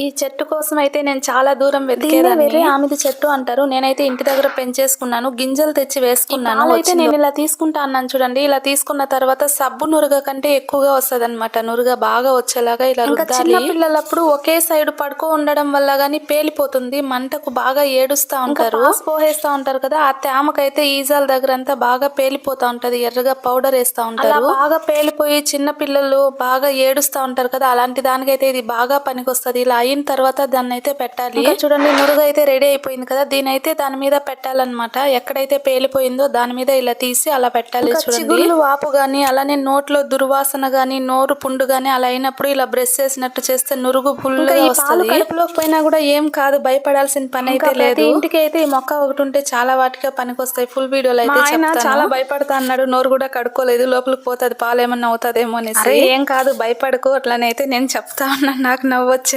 ఈ చెట్టు కోసం అయితే నేను చాలా దూరం వెతికేదాన్ని. ఆమెది చెట్టు అంటారు. నేనైతే ఇంటి దగ్గర పెంచేసుకున్నాను. గింజలు తెచ్చి వేసుకున్నాను. అయితే నేను ఇలా తీసుకుంటా అన్నాను చూడండి. ఇలా తీసుకున్న తర్వాత సబ్బు నురుగ కంటే ఎక్కువగా వస్తది అనమాట నురుగ బాగా వచ్చేలాగా ఇలా చిన్న పిల్లలప్పుడు ఒకే సైడ్ పడుకో ఉండడం వల్ల గానీ పేలిపోతుంది. మంటకు బాగా ఏడుస్తా ఉంటారు. పోహేస్తా ఉంటారు కదా. ఆ తేమకైతే ఈజాల దగ్గర అంతా బాగా పేలిపోతా ఉంటది. ఎర్రగా పౌడర్ వేస్తా ఉంటారు. బాగా పేలిపోయి చిన్న పిల్లలు బాగా ఏడుస్తా ఉంటారు కదా. అలాంటి దానికైతే ఇది బాగా పనికొస్తది. ఇలా అయిన తర్వాత దాన్ని అయితే పెట్టాలి చూడండి నురుగు అయితే రెడీ అయిపోయింది కదా. దీని అయితే దాని మీద పెట్టాలన్నమాట. ఎక్కడైతే పేలిపోయిందో దాని మీద ఇలా తీసి అలా పెట్టాలి చూడండి. వాపు గాని అలానే నోట్లో దుర్వాసన గాని నోరు పుండు గాని అలా అయినప్పుడు ఇలా బ్రష్ చేసినట్టు చేస్తే నురుగు ఫుల్ కడుపులోకి పోయినా కూడా ఏం కాదు. భయపడాల్సిన పని అయితే లేదు. ఇంటికి అయితే ఈ మొక్క ఒకటి ఉంటే చాలా వాటిగా పనికొస్తాయి. ఫుల్ వీడియోలో అయితే. చాలా భయపడతా అన్నాడు. నోరు కూడా కడుక్కోలేదు. లోపలికి పోతుంది పాలు ఏమన్నా అవుతుందేమో అనేసి. ఏం కాదు. భయపడకు. అట్లనైతే నేను చెప్తా ఉన్నాను నాకు నవ్వు వచ్చింది